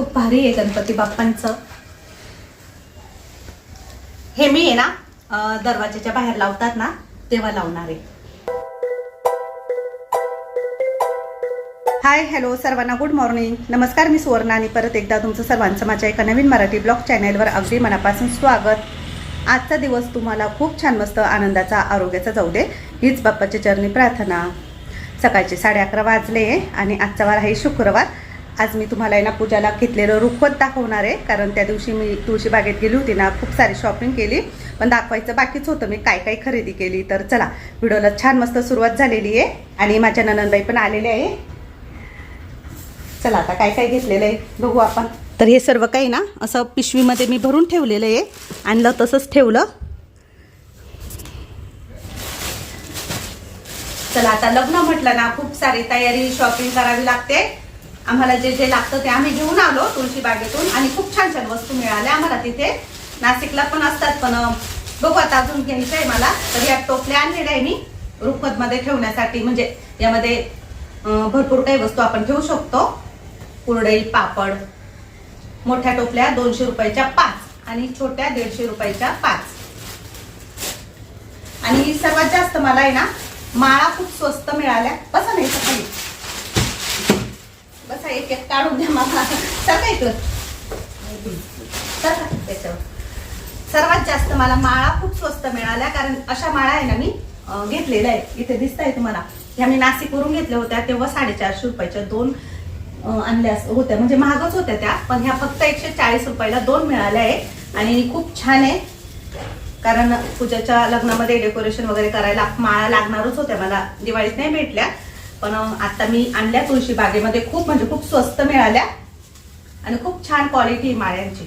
खूप भारी आहे गणपती बाप्पांचं. हे मी आहे ना अं, दरवाजाच्या बाहेर लावतात ना तेव्हा लावणार आहे. हाय हॅलो सर्वांना गुड मॉर्निंग नमस्कार मी सुवर्णा आणि परत एकदा तुमचं सर्वांचं माझ्या एका नवीन मराठी ब्लॉग चॅनेलवर अगदी मनापासून स्वागत. आजचा दिवस तुम्हाला खूप छान मस्त आनंदाचा आरोग्याचा जाऊ दे हीच बाप्पाच्या चरणी प्रार्थना. सकाळचे साडे अकरा वाजले आणि आजचा वार आहे शुक्रवार. आज मी तुम्हाला आहे ना पूजाला घेतलेलं रुखवत दाखवणार आहे. कारण त्या दिवशी मी तुळशी बागेत गेली होती ना खूप सारी शॉपिंग केली. पण दाखवायचं बाकीच होतं मी काय काय खरेदी केली. तर चला व्हिडिओला छान मस्त सुरुवात झालेली आहे. आणि माझ्या ननंदबाई पण आलेले आहे. चला आता काय काय घेतलेलं आहे बघू आपण. तर हे सर्व काही ना असं पिशवीमध्ये मी भरून ठेवलेलं आहे. आणलं तसंच ठेवलं. चला आता लग्न म्हटलं ना खूप सारी तयारी शॉपिंग करावी लागते. आम्हाला जे जे लागतं ते आम्ही घेऊन आलो तुळशी बागेतून आणि खूप छान छान वस्तू मिळाल्या. आम्हाला तिथे नाशिकला पण असतात पण बघू आता अजून घ्यायचं आहे मला. तर या टोपल्या आणलेल्या आहे मी रुखमध्ये ठेवण्यासाठी. म्हणजे यामध्ये भरपूर काही वस्तू आपण ठेवू शकतो. कुरडई पापड मोठ्या टोपल्या दोनशे रुपयाच्या पाच आणि छोट्या दीडशे रुपयाच्या पाच. आणि सर्वात जास्त मला आहे ना माळा खूप स्वस्त मिळाल्या. बसा नाही सकाळी बसा एक एक काढून द्या मला. सगळं इकडं. सरका त्याच्यावर. सर्वात जास्त मला माळा खूप स्वस्त मिळाल्या कारण अशा माळा आहे ना मी घेतलेल्या आहे इथे दिसत आहे तुम्हाला. ह्या मी नाशिकवरून घेतल्या होत्या तेव्हा साडेचारशे रुपयाच्या दोन आणल्या होत्या. म्हणजे महागच होत्या त्या पण ह्या फक्त एकशे चाळीस रुपयाला दोन मिळाल्या आहे आणि खूप छान आहे कारण पूजाच्या लग्नामध्ये डेकोरेशन वगैरे करायला माळा लागणारच होत्या. मला दिवाळीत नाही भेटल्या. पण आता मी आणल्या तुळशी बागेमध्ये खूप म्हणजे खूप स्वस्त मिळाल्या आणि खूप छान क्वालिटी माळ्यांची.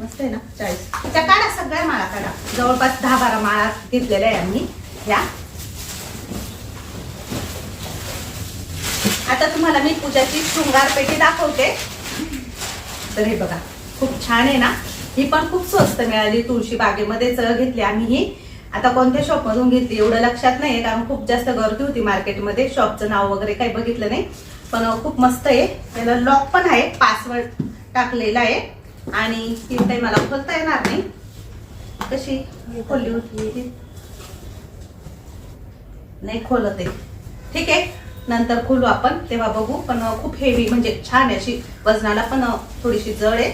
मस्त आहे ना चाळीस. त्या काढा सगळ्या माळा काढा. जवळपास दहा बारा माळा घेतलेल्या आहे आम्ही ह्या. आता तुम्हाला मी पूजाची शृंगार पेटी दाखवते. तर हे बघा खूप छान आहे ना. ही पण खूप स्वस्त मिळाली तुळशी बागेमध्येच घेतली आम्ही ही. आता कोणत्या शॉप मधून घेतली एवढं लक्षात नाही कारण खूप जास्त गर्दी होती मार्केटमध्ये शॉपचं नाव वगैरे काही बघितलं नाही. पण खूप मस्त आहे. त्याला लॉक पण आहे पासवर्ड टाकलेला आहे. आणि ती काही मला खोलता येणार नाही. कशी? खोलली होती नाही खोलत आहे. ठीक आहे. नंतर खोलू आपण तेव्हा बघू. पण खूप हेवी म्हणजे छान आहे अशी. वजनाला पण थोडीशी जड आहे.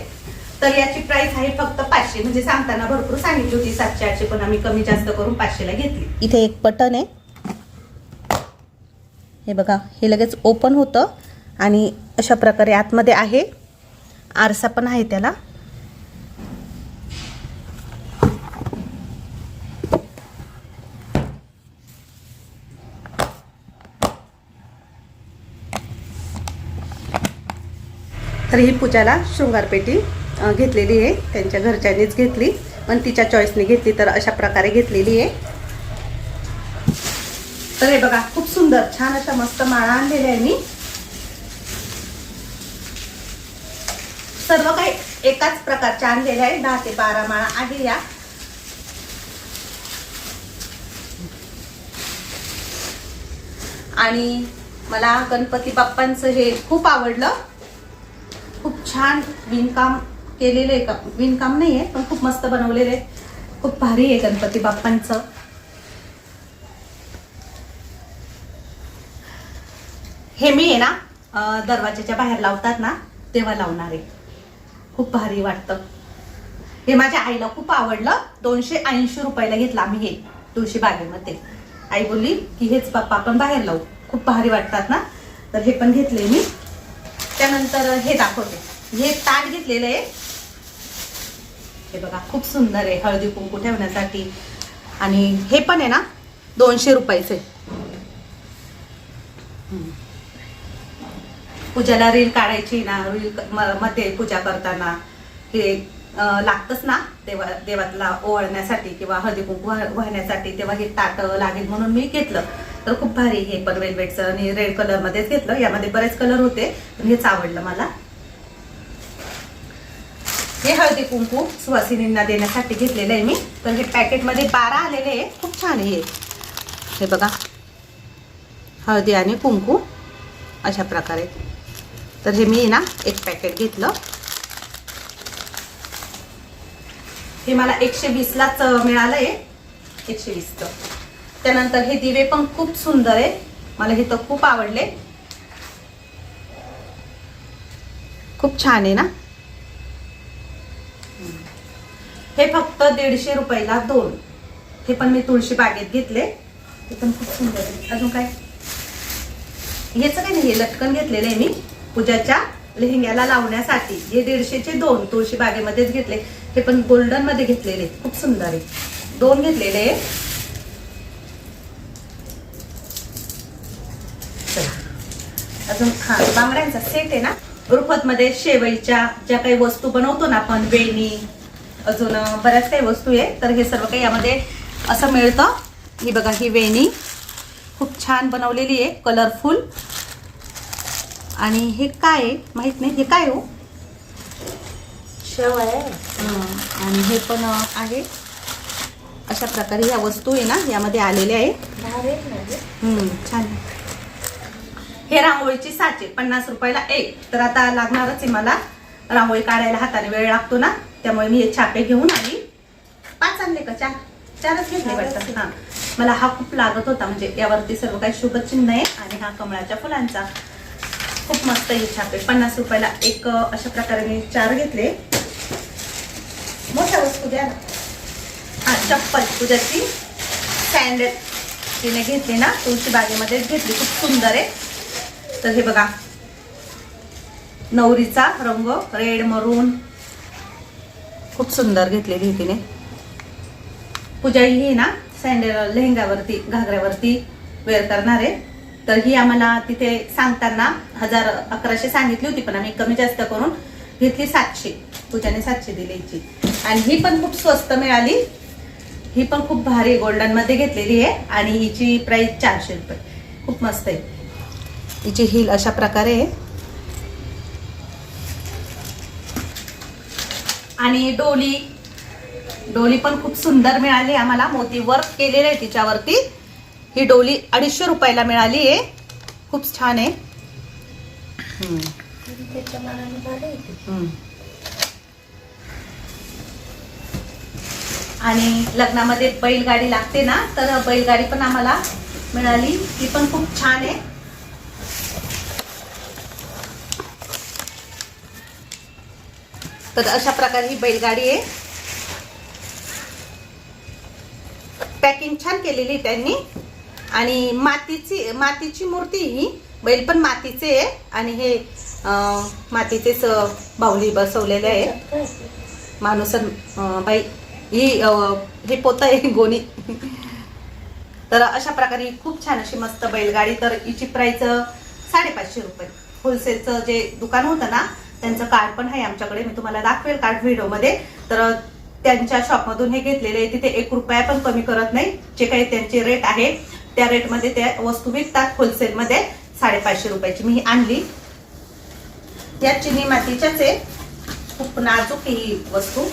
तर याची प्राइस आहे फक्त पाचशे. म्हणजे सांगताना भरपूर सांगितली होती सातशे आठशे पण आम्ही कमी जास्त करून पाचशेला घेतली. इथे एक बटन आहे. हे बघा हे लगेच ओपन होतं आणि अशा प्रकारे आतमध्ये आहे. आरसा पण आहे त्याला. तर ही पूजाला शृंगारपेटी. घेतलेली आहे. त्यांच्या घरच्यांनीच घेतली. पण तिच्या चॉईसने घेतली तर अशा प्रकारे घेतलेली आहे. तर हे बघा खूप सुंदर छान अशा मस्त माळा आणलेल्या आहे मी. सर्व काही एकाच प्रकारच्या आणलेल्या आहे दहा ते बारा माळा आहे या. आणि मला गणपती बाप्पांचं हे खूप आवडलं. खूप छान विणकाम केलेलं आहे का? विणकाम नाही आहे पण खूप मस्त बनवलेलं आहे. खूप भारी आहे गणपती बाप्पांचं. हे मी आहे ना दरवाजाच्या बाहेर लावतात ना तेव्हा लावणार आहे. खूप भारी वाटतं. हे माझ्या आईला खूप आवडलं. दोनशे ऐंशी रुपयाला घेतलं आम्ही हे तुळशी बागेमध्ये. आई बोलली की हेच बाप्पा आपण बाहेर लावू. खूप भारी वाटतात ना? तर हे पण घेतले मी. त्यानंतर हे दाखवते. हे ताट घेतलेलं आहे. हे बघा खूप सुंदर आहे हळदी कुंकू ठेवण्यासाठी. आणि हे पण आहे ना दोनशे रुपयाचे. पूजाला रील काढायची ना रील मध्ये पूजा करताना हे लागतंच ना देवा देवातला ओळण्यासाठी किंवा हळदी कुंकू वाहण्यासाठी तेव्हा हे ताट लागेल म्हणून मी घेतलं. तर खूप भारी हे पण वेलवेटचं आणि रेड कलरमध्येच घेतलं. यामध्ये बरेच कलर होते पण हेच आवडलं मला. हे हळदी कुंकू सुवासिनींना देण्यासाठी घेतलेलं आहे मी. तर हे पॅकेटमध्ये बारा आलेले आहे खूप छान आहे हे. हे बघा. हळदी आणि कुंकू अशा प्रकारे. तर हे मी ना एक पॅकेट घेतलं. हे मला एकशे वीसलाच मिळालं आहे एकशे वीसचं त्यानंतर हे दिवे पण खूप सुंदर आहे. मला हे तर खूप आवडले. खूप छान आहे ना? हे फक्त दीडशे रुपयाला दोन. हे पण मी तुळशी बागेत घेतले. हे पण खूप सुंदर आहे. अजून काय? हेच काय नाही हे लटकन घेतलेलं आहे मी पूजाच्या लेहंग्याला लावण्यासाठी. हे दीडशेचे दोन तुळशी बागेमध्येच घेतले. हे पण गोल्डनमध्ये घेतलेले. खूप सुंदर आहे. दोन घेतलेले अजून हा बांगड्यांचा सेट आहे ना? रुखवत मध्ये शेवईच्या ज्या काही वस्तू बनवतो ना आपण वेणी अजून बऱ्याच काही वस्तू आहे. तर हे सर्व काही यामध्ये असं मिळतं. ही बघा ही वेणी खूप छान बनवलेली आहे कलरफुल आणि हे काय आहे? माहीत नाही. हे काय हो? शेव आहे. आणि हे पण आहे. अशा प्रकारे ह्या वस्तू आहे ना यामध्ये आलेल्या आहे. भारी आहे ना ग? हम्म, छान. हे रांगोळीची साचे पन्नास रुपयाला एक. तर आता लागणारच आहे मला. रांगोळी काढायला हाताने वेळ लागतो ना. त्यामुळे मी हे छापे घेऊन आली. पाच आणले का? चार. चारच घेतले वाटतं. हा. मला हा खूप लागत होता. म्हणजे यावरती सर्व काही शुभचिन्ह आहे आणि हा कमळाच्या फुलांचा. खूप मस्त आहे छापे पन्नास रुपयाला एक अशा प्रकारे मी चार घेतले. मोठ्या वस्तू द्या हा चप्पल. पूजाची सँडल तिने घेतली ना? तुळशी बागेमध्येच घेतली. खूप सुंदर आहे. तर हे बघा. नवरीचा रंग रेड मरून खूप सुंदर घेतलेली आहे तिने. पूजा ही ना सँडल लेहंगावरती घागऱ्यावरती वेअर करणार. आहे तर ही आम्हाला तिथे सांगताना हजार अकराशे सांगितली होती पण आम्ही कमी जास्त करून घेतली सातशे. पूजाने सातशे दिली हिची आणि ही पण खूप स्वस्त मिळाली. ही पण खूप भारी गोल्डनमध्ये घेतलेली आहे. आणि हिची प्राइस चारशे रुपये. खूप मस्त आहे. हिची हिल अशा प्रकारे आहे. आणि डोली. डोली पण खूप सुंदर मिळाली आम्हाला. मोती वर्क केलेलं आहे तिच्यावरती. ही डोली अडीचशे रुपयाला मिळाली आहे. खूप छान आहे. आणि लग्नामध्ये बैलगाडी लागते ना तर बैलगाडी पण आम्हाला मिळाली. ती पण खूप छान आहे. तर अशा प्रकारे ही बैलगाडी आहे. पॅकिंग छान केलेली आहे त्यांनी. आणि मातीची मातीची मूर्ती ही बैल पण मातीचे आहे. आणि हे मातीचेच बाहुली बसवलेले आहे. माणूस बाई ही हे पोत आहे गोणी. तर अशा प्रकारे खूप छान अशी मस्त बैलगाडी. तर हिची प्राईस साडेपाचशे रुपये. होलसेलचं जे दुकान होतं ना त्यांचं कार्ड पण आहे आमच्याकडे. मी तुम्हाला दाखवेल कार्ड व्हिडिओमध्ये. तर त्यांच्या शॉपमधून हे घेतलेले आहे. तिथे एक रुपया पण कमी करत नाही. जे काही त्यांचे रेट आहे त्या रेटमध्ये त्या वस्तू विकतात होलसेलमध्ये साडेपाचशे रुपयाची मी आणली. या चिनी मातीच्याच आहे. खूप नाजूक ही वस्तू.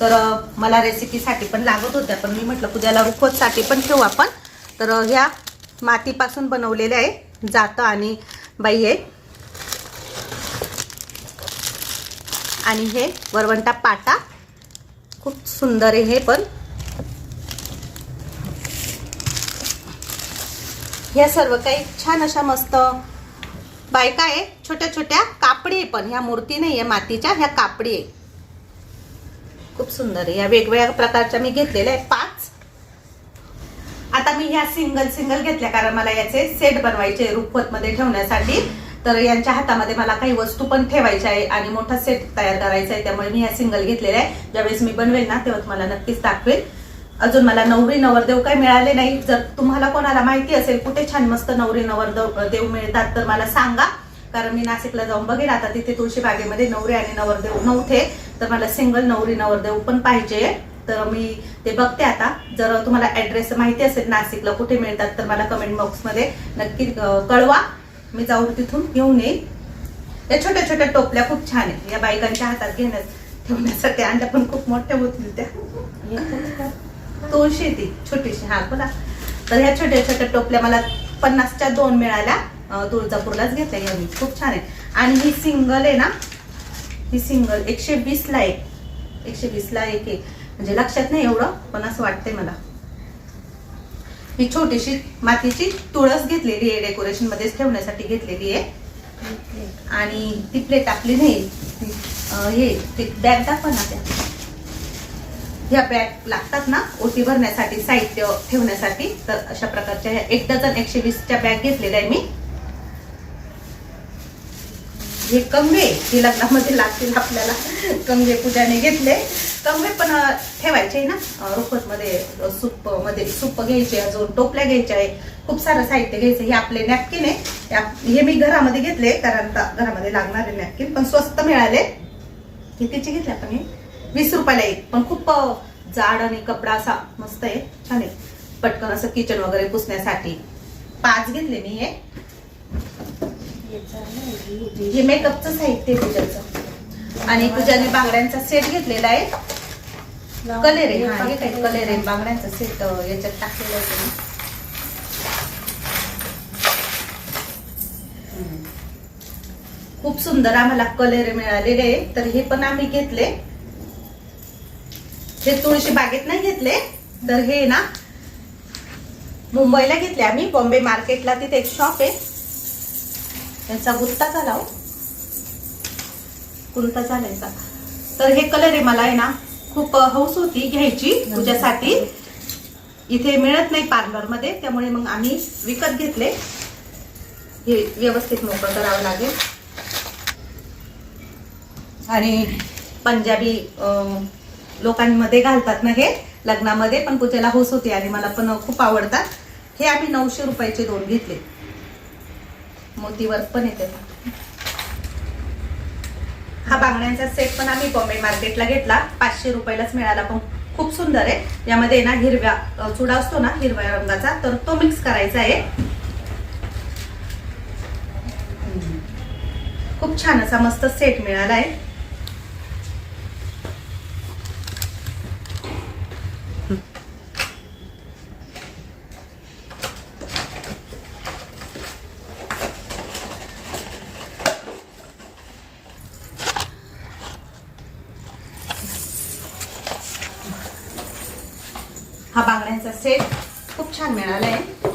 तर मला रेसिपीसाठी पण लागत होत्या पण मी म्हटलं उद्याला रुखवतसाठी पण ठेवू आपण. तर ह्या मातीपासून बनवलेल्या आहे. जातं आणि बाई आहे आणि हे वरवंटा पाटा. खूप सुंदर आहे हे पण. ह्या सर्व काही छान अशा मस्त बायका आहे छोट्या छोट्या कापडी आहे पण. ह्या मूर्ती नाही आहे मातीच्या ह्या कापडी आहे. खूप सुंदर आहे. या वेगवेगळ्या प्रकारच्या मी घेतलेल्या आहेत पाच. आता मी ह्या सिंगल सिंगल घेतल्या कारण मला याचे सेट बनवायचे रुखवत मध्ये ठेवण्यासाठी. तर यांच्या हातामध्ये मला काही वस्तू पण ठेवायच्या आहे आणि मोठा सेट तयार करायचा आहे. त्यामुळे मी ह्या सिंगल घेतलेल्या आहे. ज्यावेळेस मी बनवेल ना तेव्हा तुम्हाला नक्कीच दाखवेल. अजून मला नवरी नवरदेव काही मिळाले नाही. जर तुम्हाला कोणाला माहिती असेल कुठे छान मस्त नवरी नवरदेव देव मिळतात तर मला सांगा. कारण मी नाशिकला जाऊन बघेन. आता तिथे तुळशी बागेमध्ये नवरी आणि नवरदेव नव्हते. तर मला सिंगल नवरी नवरदेव पण पाहिजे तर मी ते बघते आता. जर तुम्हाला ऍड्रेस माहिती असेल नाशिकला कुठे मिळतात तर मला कमेंट बॉक्समध्ये नक्की कळवा. मी जाऊन तिथून घेऊन येईल. या छोट्या छोट्या टोपल्या खूप छान आहेत. या बायकांच्या हातात घेण्यास ठेवण्यासाठी अंड्या पण खूप मोठ्या होतील त्या. दोनशे ती छोटीशी. हा बोला. तर ह्या छोट्या छोट्या टोपल्या मला पन्नासच्या दोन मिळाल्या. तुळजापूरलाच घेतल्या या मी. खूप छान आहे आणि ही सिंगल आहे ना ही सिंगल एकशे वीसला एक. एकशे वीसला एक आहे. म्हणजे लक्षात नाही एवढं पण असं वाटतंय मला. ही छोटीशी मातीची तुळस घेतलेली आहे डेकोरेशनमध्ये ठेवण्यासाठी घेतलेली आहे. आणि ती प्लेट आपली नाही हे ते बॅग दाखवा ना त्या. ह्या बॅग लागतात ना ओटी भरण्यासाठी साहित्य ठेवण्यासाठी तर अशा प्रकारच्या ह्या एक डझन एकशे वीसच्या बॅग घेतलेल्या आहे मी. हे कंगवे हे लग्नामध्ये लागतील आपल्याला. कंगवे पूजाने घेतले. कंगवे पण ठेवायचे ना? अं, रुखवतमध्ये सूपमध्ये सूप घ्यायचे अजून टोपल्या घ्यायच्या आहे. खूप सारं साहित्य घ्यायचं हे आपले नॅपकिन आहे. हे हे मी घरामध्ये घेतले कारण घरामध्ये लागणारे नॅपकिन पण स्वस्त मिळाले. कितीचे घेतले आपण हे? वीस रुपयाला एक. पण खूप जाड आणि कपडा असा मस्त आहे. छान आहे. पटकन असं किचन वगैरे पुसण्यासाठी. पाच घेतले मी हे. हे मेकअपचं साहित्य आहे पूजाचं. आणि पूजाने बांगड्यांचा सेट घेतलेला आहे. कलर आहे हा हे काय आहे बांगड्यांचा सेट याच्यात टाकलेला आहे खूप सुंदर आम्हाला कलर मिळालेले आहे. तर हे पण आम्ही घेतले. हे तुळशी बागेत नाही घेतले. तर हे ना मुंबईला घेतले आम्ही. बॉम्बे मार्केटला तिथे एक शॉप आहे. त्यांचा गुत्ता झाला हो गुंता झालायचा. तर हे कलर आहे मला आहे ना खूप हौस होती घ्यायची तुझ्यासाठी. इथे मिळत नाही पार्लरमध्ये त्यामुळे मग आम्ही विकत घेतले. हे व्यवस्थित मोकळं करावं लागेल. आणि पंजाबी लोकांमध्ये घालतात ना हे लग्नामध्ये पण पूजेला हौस होती आणि मला पण खूप आवडतात. हे आम्ही नऊशे रुपयाचे दोन घेतले. मोती वर्क पण येते. हा बांगड्यांचा सेट पण आम्ही बॉम्बे मार्केटला घेतला. पाचशे रुपयालाच मिळाला पण खूप सुंदर आहे. यामध्ये ना हिरव्या चुडा असतो ना हिरव्या रंगाचा तर तो मिक्स करायचा आहे. खूप छान असा मस्त सेट मिळाला आहे हा बांगड्यांचा सेट खूप छान मिळाला आहे.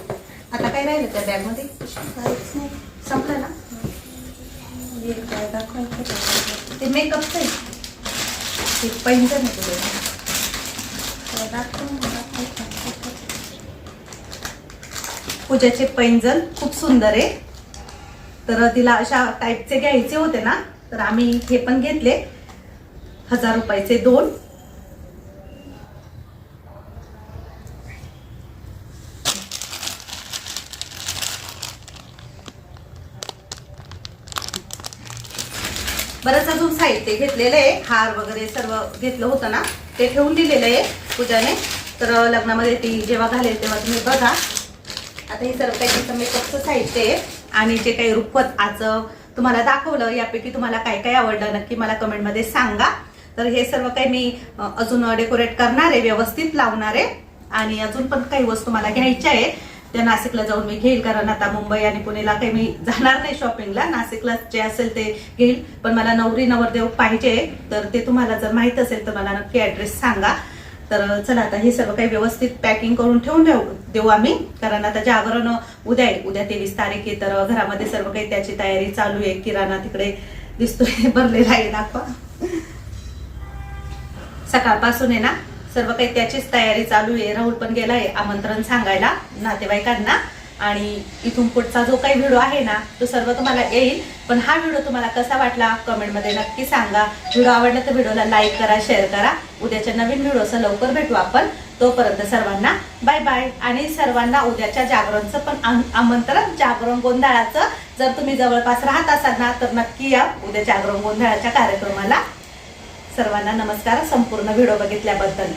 आता काय राहिलं त्या बॅगमध्ये? काहीच नाही. संपलं ना? काय दाखवायचं? ते मेकअपचं आहे. ते पैंजण आहे तुझे काय पूजाचे पैंजण खूप सुंदर आहे. तर तिला अशा टाईपचे घ्यायचे होते ना तर आम्ही हे पण घेतले. हजार रुपयाचे दोन. बरंच अजून साहित्य घेतलेलं आहे. हार वगैरे सर्व घेतलं होतं ना ते ठेवून दिलेलं आहे पूजाने. तर लग्नामध्ये ती जेव्हा घालेल तेव्हा तुम्ही बघा. आता हे सर्व काही तिचं मेकअपचं साहित्य आहे. आणि जे काही रुखवत आज तुम्हाला दाखवलं यापैकी तुम्हाला काय काय आवडलं नक्की मला कमेंटमध्ये सांगा. तर हे सर्व काही मी अजून डेकोरेट करणार आहे व्यवस्थित लावणार आहे. आणि अजून पण काही वस्तू मला घ्यायच्या आहे त्या नाशिकला जाऊन मी घेईल कारण आता मुंबई आणि पुणेला काही मी जाणार नाही शॉपिंगला नाशिकला जे असेल ते घेईल पण मला नवरी नवरदेव पाहिजे तर ते तुम्हाला जर माहीत असेल तर मला नक्की ऍड्रेस सांगा. तर चला आता हे सर्व काही व्यवस्थित पॅकिंग करून ठेवून देऊ देऊ आम्ही. कारण आता जागरण उद्या आहे उद्या तेवीस तारीख आहे तर घरामध्ये सर्व काही त्याची तयारी चालू आहे. किराणा तिकडे दिसतोय भरलेला आहे दाखवा. सकाळपासून आहे ना सर्व काही त्याचीच तयारी चालू आहे. राहुल पण गेलाय आमंत्रण सांगायला नातेवाईकांना. आणि इथून पुढचा जो काही व्हिडिओ आहे ना तो सर्व तुम्हाला येईल. पण हा व्हिडिओ तुम्हाला कसा वाटला कमेंटमध्ये नक्की सांगा. व्हिडिओ आवडला तर व्हिडिओला लाईक करा शेअर करा. उद्याच्या नवीन व्हिडिओचं लवकर भेटू आपण. तोपर्यंत सर्वांना बाय बाय आणि सर्वांना उद्याच्या जागरणचं पण आमंत्रण जागरण गोंधळाचं. जर तुम्ही जवळपास राहत असाल ना तर नक्की या उद्या जागरण गोंधळाच्या कार्यक्रमाला. सर्वांना नमस्कार. संपूर्ण व्हिडिओ बघितल्याबद्दल